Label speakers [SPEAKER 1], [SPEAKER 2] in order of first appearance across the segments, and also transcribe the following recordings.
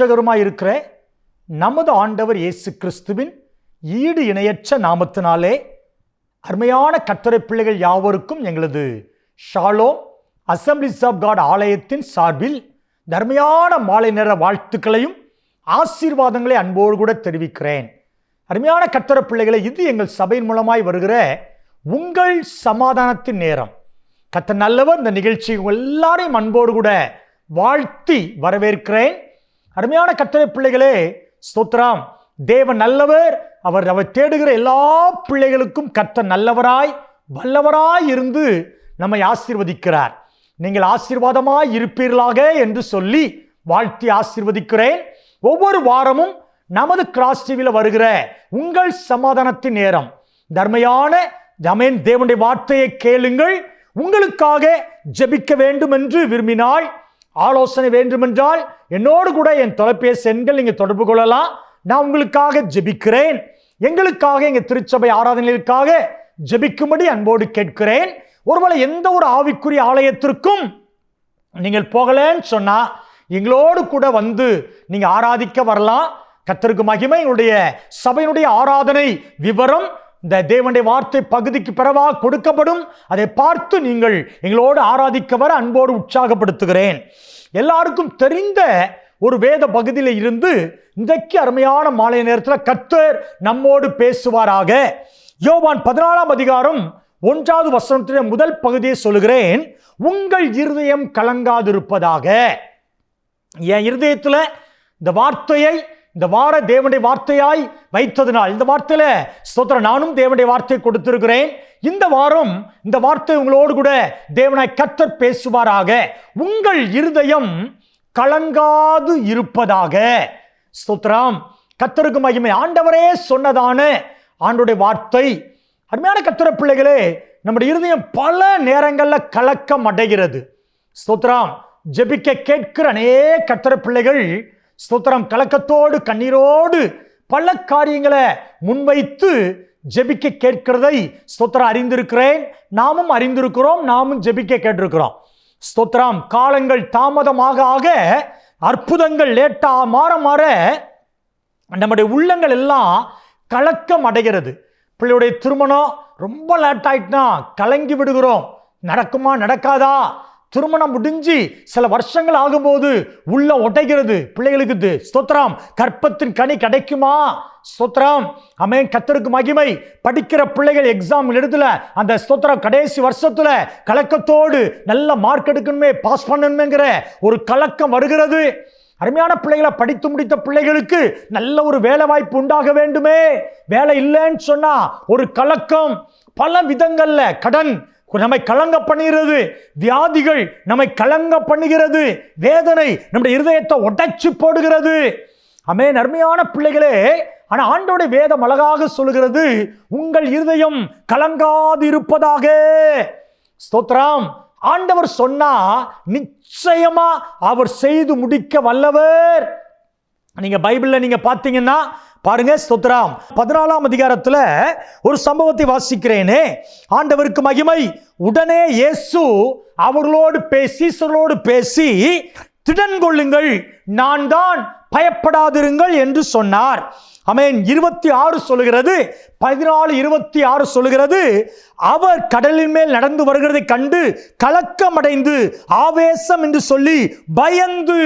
[SPEAKER 1] ஆண்டவரும் இரட்சகருமாய் இருக்கிற நமது ஆண்டவர் இயேசு கிறிஸ்துவின் ஈடு இணையற்ற நாமத்தினாலே அருமையான கத்தரை பிள்ளைகள் யாவருக்கும் எங்களது ஷாலோ அசம்பிளிஸ் ஆஃப் காட் ஆலயத்தின் சார்பில் தர்மையான மாலை நேர வாழ்த்துக்களையும் ஆசீர்வாதங்களை அன்போடு கூட தெரிவிக்கிறேன். அருமையான கத்தர பிள்ளைகளை இது எங்கள் சபையின் மூலமாய் வருகிற உங்கள் சமாதானத்தின் நேரம். கத்த நல்லவர் இந்த நிகழ்ச்சி எல்லாரையும் அன்போடு கூட வாழ்த்தி வரவேற்கிறேன். அருமையான கட்டளை பிள்ளைகளே ஸ்தோத்ராம் தேவன் நல்லவர் அவர் அவர் தேடுகிற எல்லா பிள்ளைகளுக்கும் கத்த நல்லவராய் வல்லவராய் இருந்து நம்மை ஆசீர்வதிக்கிறார். நீங்கள் ஆசீர்வாதமாய் இருப்பீர்களாக என்று சொல்லி வாழ்த்தி ஆசீர்வதிக்கிறேன். ஒவ்வொரு வாரமும் நமது கிராஸ் டிவியில் வருகிற உங்கள் சமாதானத்தின் நேரம். தர்மையான ஜமேன் தேவனுடைய வார்த்தையை கேளுங்கள். உங்களுக்காக ஜெபிக்க வேண்டும் என்று விரும்பினால் ஆலோசனை வேண்டுமென்றால் என்னோடு கூட என் தொலைபேசி எண்கள் நீங்கள் தொடர்பு கொள்ளலாம். நான் உங்களுக்காக ஜெபிக்கிறேன். எங்களுக்காக எங்கள் திருச்சபை ஆராதனைகளுக்காக ஜெபிக்கும்படி அன்போடு கேட்கிறேன். ஒருவேளை எந்த ஒரு ஆவிக்குரிய ஆலயத்திற்கும் நீங்கள் போகலன்னு சொன்னால் எங்களோடு கூட வந்து நீங்கள் ஆராதிக்க வரலாம். கத்தருக்கு மகிமை எங்களுடைய சபையினுடைய ஆராதனை விவரம் இந்த தேவனுடைய வார்த்தை பகுதிக்கு பிறவாக கொடுக்கப்படும்? அதை பார்த்து நீங்கள் எங்களோடு ஆராதிக்க வர அன்போடு உற்சாகப்படுத்துகிறேன். எல்லாருக்கும் தெரிந்த ஒரு வேத பகுதியில் இருந்து இன்றைக்கு அருமையான மாலை நேரத்தில் கத்தர் நம்மோடு பேசுவாராக. யோவான் பதினாலாம் அதிகாரம் ஒன்றாவது வசனத்திலே முதல் பகுதியை சொல்லுகிறேன். உங்கள் இருதயம் கலங்காதிருப்பதாக. என் இருதயத்தில் இந்த வார்த்தையை இந்த வார தேவனுடைய வார்த்தையாய் வைத்ததினால் இந்த வார்த்தையில் ஸ்தோத்திரம் நானும் தேவனுடைய வார்த்தையை கொடுத்திருக்கிறேன். இந்த வாரம் இந்த வார்த்தை உங்களோடு கூட தேவனாய் கத்தர் பேசுவாராக. உங்கள் இருதயம் கலங்காது இருப்பதாக. ஸ்தோத்திரம் கத்தருக்கு மகிமை. ஆண்டவரே சொன்னதான ஆண்டுடைய வார்த்தை. அருமையான கத்திர பிள்ளைகளே நம்முடைய இருதயம் பல நேரங்களில் கலக்கம் அடைகிறது ஸ்தோத்திரம் ஜெபிக்க கேட்கிற அநேக கத்திர பிள்ளைகள் ஸ்தோத்திரம். கலக்கத்தோடு கண்ணீரோடு பல காரியங்களை முன்வைத்து ஜெபிக்க கேட்கிறதை ஸ்தோத்திரம் அறிந்திருக்கிறேன். நாமும் அறிந்திருக்கிறோம் நாமும் ஜெபிக்க கேட்டிருக்கிறோம். ஸ்தோத்திரம். காலங்கள் தாமதமாக ஆக அற்புதங்கள் லேட்டாக மாற மாற நம்முடைய உள்ளங்கள் எல்லாம் கலக்கம் அடைகிறது. பிள்ளையுடைய திருமணம் ரொம்ப லேட் ஆயிட்டுனா கலங்கி விடுகிறோம். நடக்குமா நடக்காதா? திருமணம் முடிஞ்சு சில வருஷங்கள் ஆகும்போது உள்ள உடைகிறது பிள்ளைகளுக்கு இது கற்பத்தின் கனி கிடைக்குமா? ஸ்தோத்ராம் அமேன் கத்தருக்கு மகிமை. படிக்கிற பிள்ளைகள் எக்ஸாம் எழுதல. அந்த ஸ்தோத்திரம் கடைசி வருஷத்துல கலக்கத்தோடு நல்ல மார்க் எடுக்கணுமே பாஸ் பண்ணணுமேங்கிற ஒரு கலக்கம் வருகிறது. அருமையான பிள்ளைகளை படித்து முடித்த பிள்ளைகளுக்கு நல்ல ஒரு வேலை வாய்ப்பு உண்டாக வேண்டுமே. வேலை இல்லைன்னு சொன்னா ஒரு கலக்கம். பல விதங்கள்ல கடன் நம்மை கலங்க பண்ணுகிறது வியாதிகள் நம்மை கலங்க பண்ணுகிறது வேதனை நம்முடைய இருதயத்தை உடைச்சு போடுகிறது. அமே நர்மையான பிள்ளைகளே ஆனால் ஆண்டோடைய வேதம் அழகாக சொல்லுகிறது உங்கள் இருதயம் கலங்காது இருப்பதாக ஸ்தோத்ராம் ஆண்டவர் சொன்னா நிச்சயமா அவர் செய்து முடிக்க வல்லவர். நீங்க பைபிள்ல நீங்க பாத்தீங்கன்னா பாருங்க ஸ்தோத்ராம் பதினாலாம் அதிகாரத்தில் ஒரு சம்பவத்தை வாசிக்கிறேனே. ஆண்டவருக்கு மகிமை. உடனே இயேசு அவர்களோடு பேசி சீசர்களோடு பேசி திடன் கொள்ளுங்கள் நான் தான் பயப்படாதிருங்கள் என்று சொன்னார். அமேன் இருபத்தி ஆறு சொல்லுகிறது. பதினாலு இருபத்தி ஆறு சொல்லுகிறது. அவர் கடலின் மேல் நடந்து வருகிறதை கண்டு கலக்கமடைந்து ஆவேசம் என்று சொல்லி பயந்து.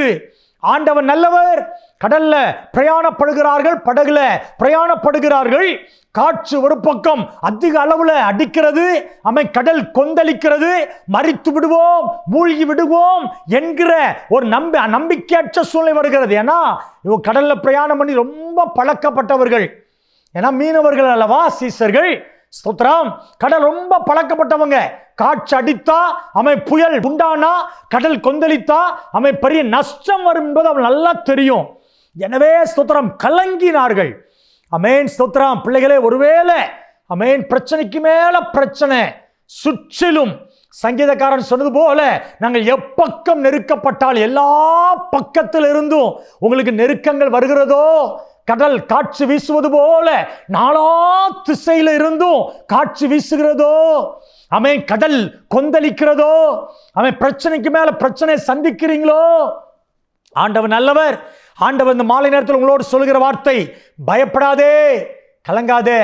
[SPEAKER 1] ஆண்டவர் நல்லவர். கடல்ல பிரயாணப்படுகிறார்கள் படகுல பிரயாணப்படுகிறார்கள். காற்று ஒரு பக்கம் அதிக அளவுல அடிக்கிறது அமை கடல் கொந்தளிக்கிறது மறித்து விடுவோம் மூழ்கி விடுவோம் என்கிற ஒரு நம்பி நம்பிக்கையற்ற சூழ்நிலை வருகிறது. ஏன்னா இவங்க கடல்ல பிரயாணம் பண்ணி ரொம்ப பழக்கப்பட்டவர்கள். ஏன்னா மீனவர்கள் அல்லவா சீசர்கள்? ஸ்தோத்ரம் கடல் ரொம்ப பழக்கப்பட்டவங்க. காற்று அடித்தா அமை புயல் உண்டானா கடல் கொந்தளித்தா அமை பெரிய நஷ்டம் வரும் என்பது அவன் நல்லா தெரியும். எனவே ஸ்தோத்திரம். கலங்கினார்கள். அமேன் ஸ்தோத்திரம். பிள்ளைகளே ஒருவேளை அமேன் பிரச்சனைக்கு மேல பிரச்சனை சுற்றிலும். சங்கீதக்காரன் சொன்னது போல நாங்கள் எப்பக்கம் நெருக்கப்பட்டால் எல்லா பக்கத்தில் இருந்தும் உங்களுக்கு நெருக்கங்கள் வருகிறதோ? கடல் காட்சி வீசுவது போல நாலா திசையில இருந்தும் காட்சி வீசுகிறதோ? அவன் கடல் கொந்தளிக்கிறதோ? அவன் பிரச்சனைக்கு மேல பிரச்சனை சந்திக்கிறீங்களோ? ஆண்டவர் நல்லவர். ஆண்டவர் இந்த மாலை நேரத்தில் உங்களோடு சொல்லுகிற வார்த்தை பயப்படாதே கலங்காதே.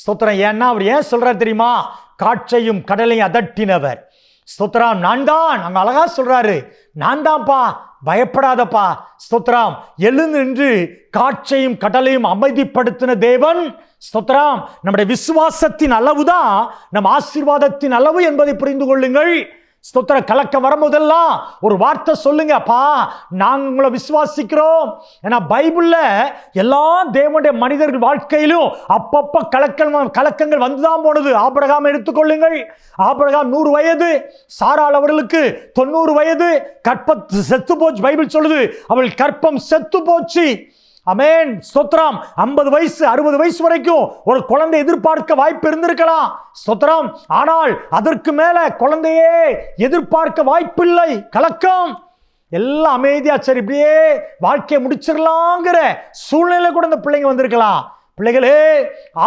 [SPEAKER 1] ஸ்தோத்திரம். ஏன்னா அவர் ஏன் சொல்கிறார் தெரியுமா? காற்றையும் கடலையும் அதட்டினவர். ஸ்தோத்ராம் நான் தான். அங்கே அழகாக சொல்கிறாரு நான் தான்ப்பா. பயப்படாதப்பா. ஸ்தோத்ராம் எழுந்து நின்று காற்றையும் கடலையும் அமைதிப்படுத்தின தேவன் ஸ்தோத்ராம் நம்முடைய விசுவாசத்தின் அளவு தான் நம் ஆசீர்வாதத்தின் அளவு என்பதை புரிந்து கொள்ளுங்கள். ஸ்தோத்திர கலக்க வரும்போதெல்லாம் ஒரு வார்த்தை சொல்லுங்க அப்பா. நாங்கள் உங்களை விசுவாசிக்கிறோம். ஏன்னா பைபிளில் எல்லா தேவனுடைய மனிதர்கள் வாழ்க்கையிலும் அப்பப்போ கலக்க கலக்கங்கள் வந்துதான் போனது. ஆபரகாம் எடுத்துக்கொள்ளுங்கள். ஆபரகாம் நூறு வயது சாரால் அவர்களுக்கு தொண்ணூறு வயது. கற்ப செத்து போச்சு. பைபிள் சொல்லுது அவள் கற்பம் செத்து போச்சு. அமேன். ஸ்தோத்ரம் ஐம்பது வயசு அறுபது வயசு வரைக்கும் ஒரு குழந்தை எதிர்பார்க்க வாய்ப்பு இருந்திருக்கலாம். ஸ்தோத்ரம் ஆனால் அதற்கு மேல குழந்தையே எதிர்பார்க்க வாய்ப்பில்லை. கலக்கம். எல்லாம் அமைதியா சரி இப்படியே வாழ்க்கையை முடிச்சிடலாங்கிற சூழ்நிலை கூட இந்த பிள்ளைங்க வந்திருக்கலாம். பிள்ளைகளே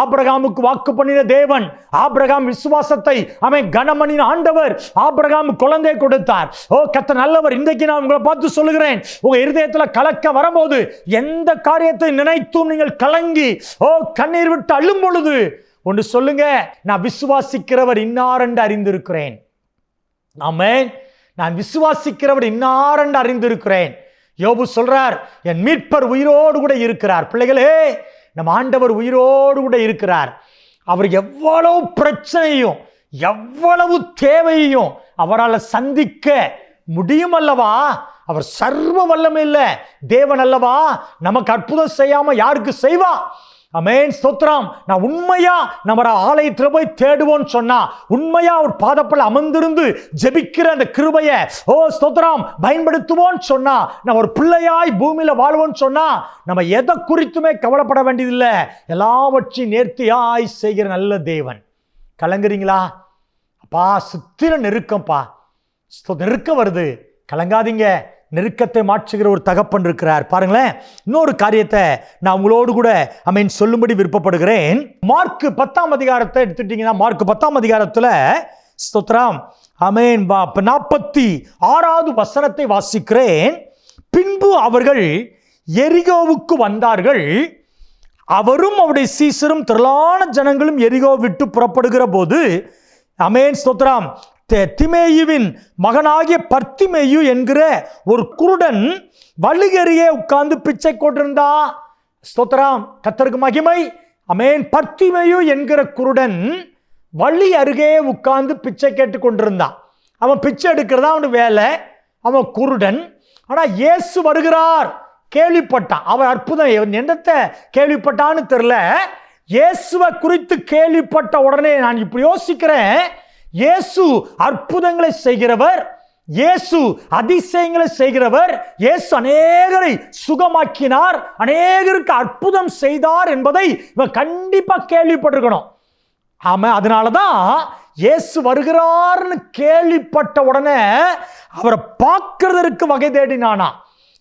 [SPEAKER 1] ஆபிரகாமுக்கு வாக்கு பண்ணின தேவன் ஆபிரகாம் விசுவாசத்தை அவன் கனமணின் ஆண்டவர் ஆபிரகாம் குழந்தை கொடுத்தார். ஓ கத்த நல்லவர் இன்றைக்கு நான் உங்களை பார்த்து சொல்லுகிறேன். உங்க இருதயத்துல கலக்க வரும்போது எந்த காரியத்தை நினைத்தும் நீங்கள் கலங்கி ஓ கண்ணீர் விட்டு அள்ளும் பொழுது ஒன்று சொல்லுங்க நான் விசுவாசிக்கிறவர் இன்னார் என்று அறிந்திருக்கிறேன். ஆமென். நான் விசுவாசிக்கிறவர் இன்னார் என்று அறிந்திருக்கிறேன். யோபு சொல்றார் என் மீட்பர் உயிரோடு கூட இருக்கிறார். பிள்ளைகளே நம் ஆண்டவர் உயிரோடு கூட இருக்கிறார். அவர் எவ்வளவு பிரச்சனையும் எவ்வளவு தேவையையும் அவரால் சந்திக்க முடியும் அல்லவா? அவர் சர்வ வல்லமை இல்லை. தேவன் அல்லவா? நமக்கு அற்புதம் செய்யாமல் யாருக்கு செய்வா? அமேன் ஸ்தோத்ரம் நான் உண்மையா நம்மட ஆலயத்தில் போய் தேடுவோன்னு சொன்னா உண்மையா ஒரு பாதப்பல் அமர்ந்திருந்து ஜெபிக்கிற அந்த கிருபைய ஓ ஸ்தோத்ரம் பயன்படுத்துவோன்னு சொன்னா நான் ஒரு பிள்ளையாய் பூமியில வாழ்வோன்னு சொன்னா நம்ம எதை குறித்துமே கவலைப்பட வேண்டியதில்லை. எல்லாவற்றையும் நேர்த்தியாய் செய்கிற நல்ல தேவன். கலங்குறீங்களா? அப்பா சுத்திர நெருக்கம்ப்பா. ஸ்தோ- நெருக்கம் வருது. கலங்காதீங்க. நெருக்கத்தை மாற்றுகிற ஒரு தகப்பன் இருக்கிறார். பாருங்களேன் இன்னொரு காரியத்தை நான் உங்களோடு கூட அமீன் சொல்லும்படி விருப்பப்படுகிறேன். மார்க் பத்தாம் அதிகாரத்தை எடுத்துட்டீங்கன்னா மார்க் பத்தாம் அதிகாரத்தில் ஸ்தோத்ராம் அமேன் நாற்பத்தி ஆறாவது வசனத்தை வாசிக்கிறேன். பின்பு அவர்கள் எரிகோவுக்கு வந்தார்கள். அவரும் அவருடைய சீசரும் திரளான ஜனங்களும் எரிகோ விட்டு புறப்படுகிற போது அமேன் ஸ்தோத்ராம் திமேயுவின் மகனாகிய பர்த்திமேயு என்கிற ஒரு குருடன் வழிகரியே உட்கார்ந்து பிச்சை கொண்டிருந்தா ஸ்தோத்ராம் கத்தருக்கு மகிமை. அமேன். பர்த்திமேயு என்கிற குருடன் வள்ளி அருகே உட்கார்ந்து பிச்சை கேட்டு கொண்டிருந்தான் அவன் பிச்சை எடுக்கிறதா அவனுக்கு வேலை. அவன் குருடன். ஆனால் இயேசு வருகிறார். கேள்விப்பட்டான். அவன் அற்புதம் எவன் என்னத்தை கேள்விப்பட்டான்னு தெரில இயேசுவை குறித்து கேள்விப்பட்ட உடனே நான் இப்படி யோசிக்கிறேன். இயேசு அற்புதங்களை செய்கிறவர். இயேசு அதிசயங்களை செய்கிறவர். இயேசு அநேகரை சுகமாக்கினார். அநேகருக்கு அற்புதம் செய்தார் என்பதை இவன் கண்டிப்பாக கேள்விப்பட்டிருக்கணும். ஆமாம் அதனால தான் இயேசு வருகிறார்னு கேள்விப்பட்ட உடனே அவரை பார்க்கறதற்கு வகை தேடினானா.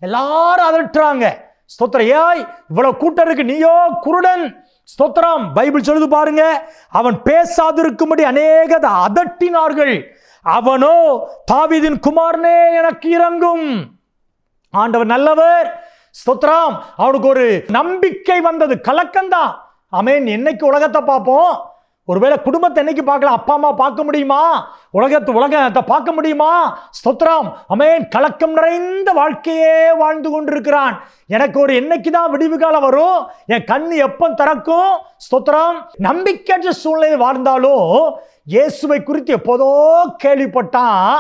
[SPEAKER 1] எல்லாரும் அதட்டுறாங்க. ஸ்தோத்திரம். ஏய் இவ்வளோ கூட்டம் இருக்கு. நீயோ குருடன். ஸ்தோத்திரம். பைபிள் சொல்லுது பாருங்க. அவன் பேசாதிருக்கும்படி அநேக அதட்டினார்கள். அவனோ தாவிதின் குமாரனே எனக்கு இறங்கும் ஆண்டவர் நல்லவர். ஸ்தோத்ராம் அவனுக்கு ஒரு நம்பிக்கை வந்தது. கலக்கம்தான். அமேன் என்னைக்கு உலகத்தை பார்ப்போம்? ஒருவேளை குடும்பத்தை என்னைக்கு பார்க்கலாம் அப்பா அம்மா பார்க்க முடியுமா? உலகத்து உலகத்தை பார்க்க முடியுமா? ஸ்தோத்ரம் அமேன் கலக்கம் நிறைந்த வாழ்க்கையே வாழ்ந்து கொண்டிருக்கிறான். எனக்கு ஒரு என்னைக்கு தான் விடிவு காலம் வரும்? என் கண் எப்போ திறக்கும்? ஸ்தோத்திரம். நம்பிக்கையற்ற சூழ்நிலை வாழ்ந்தாலும் இயேசுவை குறித்து எப்போதோ கேள்விப்பட்டான்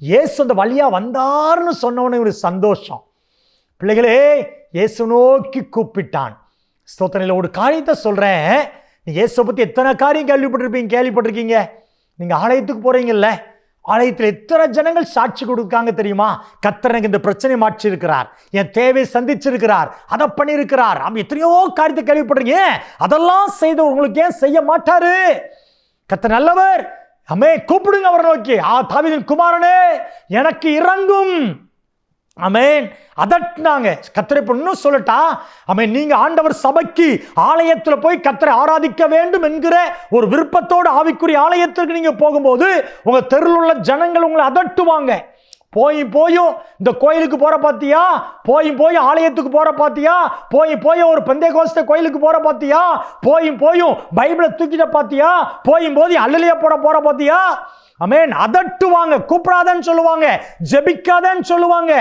[SPEAKER 1] இயேசு அந்த வழியாக வந்தார்னு சொன்னவனே ஒரு சந்தோஷம். பிள்ளைகளே இயேசு நோக்கி கூப்பிட்டான். ஸ்தோத்திரையில் ஒரு காரியத்தை சொல்கிறேன் இயேசுவை பற்றி எத்தனை காரியம் கேள்விப்பட்டிருப்பீங்க கேள்விப்பட்டிருக்கீங்க? நீங்கள் ஆலயத்துக்கு போகிறீங்கல்ல ஆலயத்தில் எத்தனை ஜனங்கள் சாட்சி கொடுக்காங்க தெரியுமா? கத்தர் எனக்கு இந்த பிரச்சனை மாற்றிருக்கிறார் என் தேவையை சந்திச்சிருக்கிறார். அதை பண்ணியிருக்கிறார். அவன் எத்தனையோ காரியத்தை கேள்விப்படுறீங்க அதெல்லாம் செய்த உங்களுக்கு ஏன் செய்ய மாட்டாரு? கத்த நல்லவர். அமே கூப்பிடுங்க அவரை நோக்கி. ஆ தாவிதன் குமாரனே எனக்கு இறங்கும். அமேன் அதட்டினாங்க. கத்தரை இப்ப இன்னும் சொல்லட்டா? அமேன் நீங்கள் ஆண்டவர் சபைக்கு ஆலயத்தில் போய் கத்தரை ஆராதிக்க வேண்டும் என்கிற ஒரு விருப்பத்தோடு ஆவிக்குரிய ஆலயத்திற்கு நீங்கள் போகும்போது உங்கள் தெருவில் உள்ள ஜனங்கள் உங்களை அதட்டுவாங்க. போய் போயும் இந்த கோயிலுக்கு போகிற பார்த்தியா போய் போய் ஆலயத்துக்கு போகிற பார்த்தியா போய் போய் ஒரு பந்தய கோஷத்தை கோயிலுக்கு போகிற பார்த்தியா போய் போயும் பைபிளை தூக்கிட்ட பார்த்தியா போயும் போது அல்லலியா போட போகிற பார்த்தியா அமேன் அதட்டுவாங்க. கூப்பிடாதன்னு சொல்லுவாங்க. ஜெபிக்காதன்னு சொல்லுவாங்க.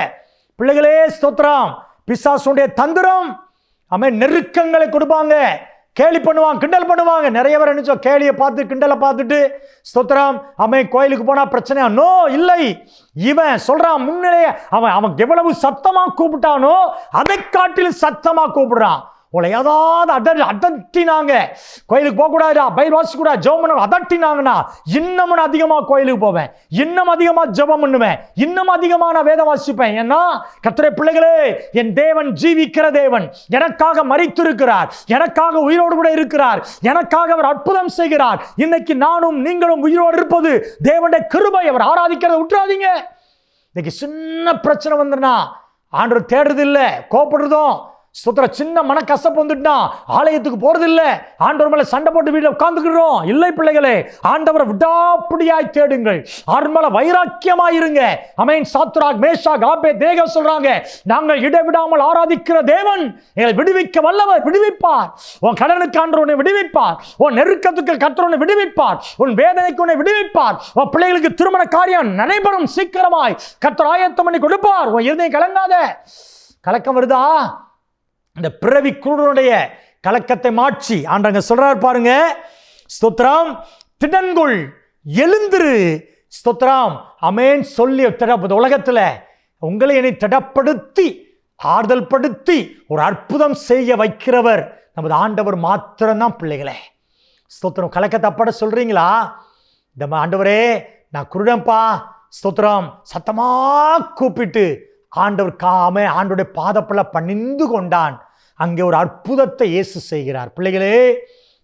[SPEAKER 1] பிள்ளைகளே ஸ்தோத்திரம். பிசாசுடைய தந்திரம். அவன் நெருக்கங்களை கொடுப்பாங்க. கேலி பண்ணுவாங்க கிண்டல் பண்ணுவாங்க. நிறைய பேர் நினைச்சோம் கேலியை பார்த்து கிண்டலை பார்த்துட்டு ஸ்தோத்திரம் அவன் கோயிலுக்கு போனால் பிரச்சனையா? நோ இல்லை. இவன் சொல்கிறான் முன்னிலையே அவன் அவன் எவ்வளவு சத்தமாக கூப்பிட்டானோ அதை காட்டிலும் சத்தமாக கூப்பிடுறான். உங்களை ஏதாவது அட அதட்டினாங்க கோயிலுக்கு போகக்கூடாதா பைபிள் வாசிக்கூடாது ஜெபம் பண்ண அதட்டினாங்கன்னா இன்னமும் நான் அதிகமாக கோயிலுக்கு போவேன். இன்னும் அதிகமாக ஜெபம் பண்ணுவேன். இன்னும் அதிகமாக நான் வேதம் வாசிப்பேன். ஏன்னா கத்திரை பிள்ளைகளே என் தேவன் ஜீவிக்கிற தேவன். எனக்காக மறித்திருக்கிறார் எனக்காக உயிரோடு கூட இருக்கிறார். எனக்காக அவர் அற்புதம் செய்கிறார். இன்னைக்கு நானும் நீங்களும் உயிரோடு இருப்பது தேவனுடைய கிருபை. அவர் ஆராதிக்கிறத விட்டுறாதீங்க இன்னைக்கு சின்ன பிரச்சனை வந்துருனா ஆண்டவர் தேடுறது இல்லை கோப்படுறதும் சுத்திர சின்ன மன கசப்பு வந்துட்டா ஆலயத்துக்கு போறது இல்லை ஆண்டவர் மேல சண்டை போட்டு வீட்டில் உட்காந்துக்கிறோம் இல்லை பிள்ளைகளே ஆண்டவரை விடாப்பிடியாய் தேடுங்கள். அவர் மேல வைராக்கியமாயிருங்க. அமேன் சாத்ராக் மேஷா காபே தேக சொல்றாங்க. நாங்கள் இடைவிடாமல் ஆராதிக்கிற தேவன் எங்களை விடுவிக்க வல்லவர் விடுவிப்பார். உன் கடனுக்கு ஆண்டவர் உன்னை விடுவிப்பார். உன் நெருக்கத்துக்கு கத்தர் உன்னை விடுவிப்பார். உன் வேதனைக்கு உன்னை விடுவிப்பார். உன் பிள்ளைகளுக்கு திருமண காரியம் நடைபெறும் சீக்கிரமாய். கத்தர் ஆயத்தம் பண்ணி கொடுப்பார். உன் இருதயம் கலங்காத. கலக்கம் வருதா? இந்த பிறவி குருடனுடைய கலக்கத்தை மாற்றி ஆண்டாங்க சொல்றார் பாருங்க ஸ்தோத்ராம் திடன்கொள் எழுந்திரு ஸ்தோத்ராம் அமேன் சொல்லி திட உலகத்தில் உங்களை என்னை திடப்படுத்தி ஆறுதல் படுத்தி ஒரு அற்புதம் செய்ய வைக்கிறவர் நமது ஆண்டவர் மாத்திரம்தான் பிள்ளைகளே. ஸ்தோத்திரம். கலக்கத்தை சொல்கிறீங்களா இந்த ஆண்டவரே நான் குருடன்பா ஸ்தோத்திரம். சத்தமாக கூப்பிட்டு ஆண்டவர் காம ஆண்டோடைய பாதப்பில் பணிந்து கொண்டான். அங்கே ஒரு அற்புதத்தை இயேசு செய்கிறார். பிள்ளைகளே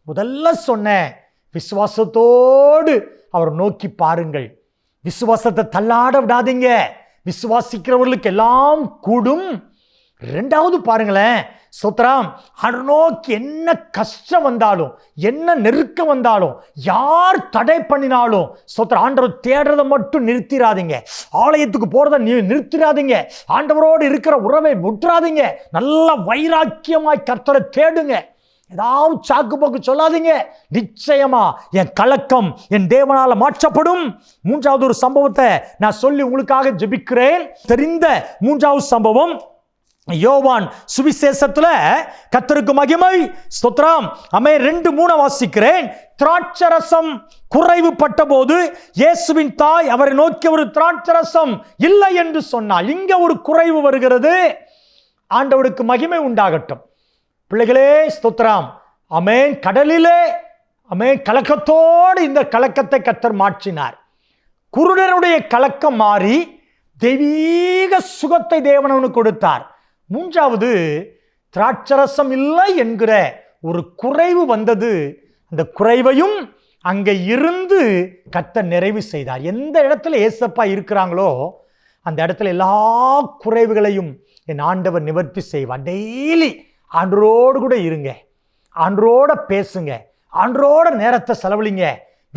[SPEAKER 1] முதல்ல சொன்னேன் விசுவாசத்தோடு அவர் நோக்கி பாருங்கள். விசுவாசத்தை தள்ளாட விடாதீங்க. விசுவாசிக்கிறவர்களுக்கு எல்லாம் கூடும். ரெண்டாவது பாருங்களேன். சுத்ராம் அருணோக்கு என்ன கஷ்டம் வந்தாலும் என்ன நெருக்கம் வந்தாலும் யார் தடை பண்ணினாலும் சோத்திர ஆண்டவர் தேடுறதை மட்டும் நிறுத்திடாதீங்க ஆலயத்துக்கு போகிறத நீ நிறுத்திடாதீங்க ஆண்டவரோடு இருக்கிற உறவை விட்டுறாதீங்க. நல்ல வைராக்கியமாய் கர்த்தரை தேடுங்க. ஏதாவது சாக்கு போக்கு சொல்லாதீங்க. நிச்சயமா என் கலக்கம் என் தேவனால மாற்றப்படும். மூன்றாவது ஒரு சம்பவத்தை நான் சொல்லி உங்களுக்காக ஜெபிக்கிறேன். தெரிந்த மூன்றாவது சம்பவம். யோவான் சுவிசேஷத்துல கத்தருக்கு மகிமை. ஸ்தோத்ராம் அமே ரெண்டு மூணு வாசிக்கிறேன். திராட்சரசம் குறைவுபட்ட போது இயேசுவின் தாய் அவரை நோக்கி ஒரு திராட்சரசம் இல்லை என்று சொன்னால் இங்க ஒரு குறைவு வருகிறது. ஆண்டவருக்கு மகிமை உண்டாகட்டும். பிள்ளைகளே ஸ்தோத்ராம் அமேன். கடலிலே அமேன். கலக்கத்தோடு இந்த கலக்கத்தை கத்தர் மாற்றினார். குருடனுடைய கலக்கம் மாறி தெய்வீக சுகத்தை தேவனவனு கொடுத்தார். மூன்றாவது திராட்சரசம் இல்லை என்கிற ஒரு குறைவு வந்தது. அந்த குறைவையும் அங்கே இருந்து கத்த நிறைவு செய்தார். எந்த இடத்துல ஏசப்பா இருக்கிறாங்களோ அந்த இடத்துல எல்லா குறைவுகளையும் என் ஆண்டவர் நிவர்த்தி செய்வார். டெய்லி ஆண்டரோடு கூட இருங்க. ஆண்டரோட பேசுங்க. ஆண்டரோட நேரத்தை செலவழிங்க.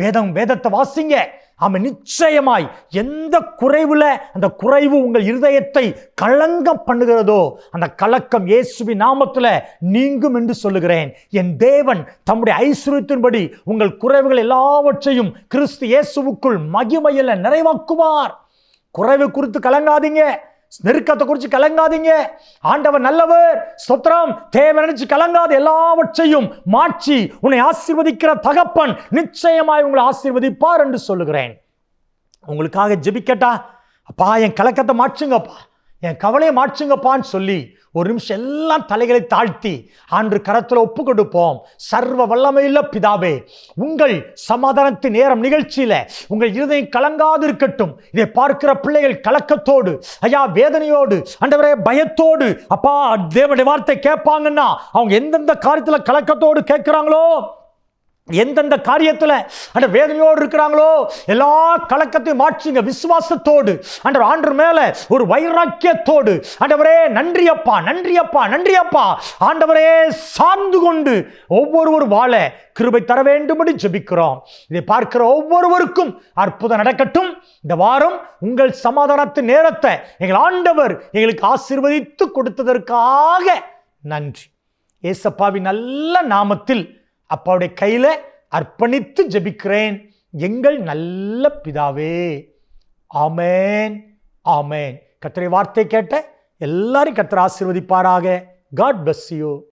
[SPEAKER 1] வேதம் வேதத்தை வாசிங்க. ஆமாம் நிச்சயமாய் எந்த குறைவுல அந்த குறைவு உங்கள் இருதயத்தை கலங்கம் பண்ணுகிறதோ அந்த கலக்கம் இயேசுவின் நாமத்தில் நீங்கும் என்று சொல்லுகிறேன். என் தேவன் தம்முடைய ஐஸ்வர்யத்தின்படி உங்கள் குறைவுகள் எல்லாவற்றையும் கிறிஸ்து இயேசுவுக்குள் மகிமையில் நிறைவாக்குவார். குறைவு குறித்து கலங்காதீங்க. நெருக்கத்தை குறித்து கலங்காதீங்க. ஆண்டவர் நல்லவர். சொத்திரம் தேவை நினைச்சு கலங்காது எல்லாவற்றையும் மாற்றி உன்னை ஆசீர்வதிக்கிற தகப்பன் நிச்சயமாய் உங்களை ஆசீர்வதிப்பார் என்று சொல்லுகிறேன். உங்களுக்காக ஜெபிக்கட்டா? அப்பா என் கலக்கத்தை மாற்றுங்கப்பா. என் கவலையை மாற்றுங்கப்பான்னு சொல்லி ஒரு நிமிஷம் எல்லாம் தலைகளை தாழ்த்தி அன்று கரத்தில் ஒப்பு கொடுப்போம். சர்வ வல்லமையுள்ள பிதாவே உங்கள் சமாதானத்தின் நேரம் நிகழ்ச்சியில் உங்கள் இருதயம் கலங்காது இருக்கட்டும். இதை பார்க்கிற பிள்ளைகள் கலக்கத்தோடு ஐயா வேதனையோடு அண்டவரே பயத்தோடு அப்பா தேவனுடைய வார்த்தை கேட்பாங்கன்னா அவங்க எந்தெந்த காரியத்தில் கலக்கத்தோடு கேட்குறாங்களோ எந்தெந்த காரியத்தில் அந்த வேதனையோடு இருக்கிறாங்களோ எல்லா கலக்கத்தையும் மாற்றுங்க விசுவாசத்தோடு. அந்த ஆண்டு மேலே ஒரு வைராக்கியத்தோடு. ஆண்டவரே நன்றி அப்பா நன்றி அப்பா நன்றி அப்பா. ஆண்டவரே சார்ந்து கொண்டு ஒவ்வொருவர் வாழ கிருபை தர வேண்டும்படி ஜெபிக்கிறோம். இதை பார்க்கிற ஒவ்வொருவருக்கும் அற்புதம் நடக்கட்டும். இந்த வாரம் உங்கள் சமாதானத்து நேரத்தை எங்கள் ஆண்டவர் எங்களுக்கு ஆசீர்வதித்து கொடுத்ததற்காக நன்றி. ஏசப்பாவின் நல்ல நாமத்தில் அப்பாவுடைய கையில் அர்ப்பணித்து ஜபிக்கிறேன். எங்கள் நல்ல பிதாவே. ஆமேன். ஆமேன். கத்திரை வார்த்தை கேட்ட எல்லாரும் கத்திர ஆசிர்வதிப்பாராக. God bless you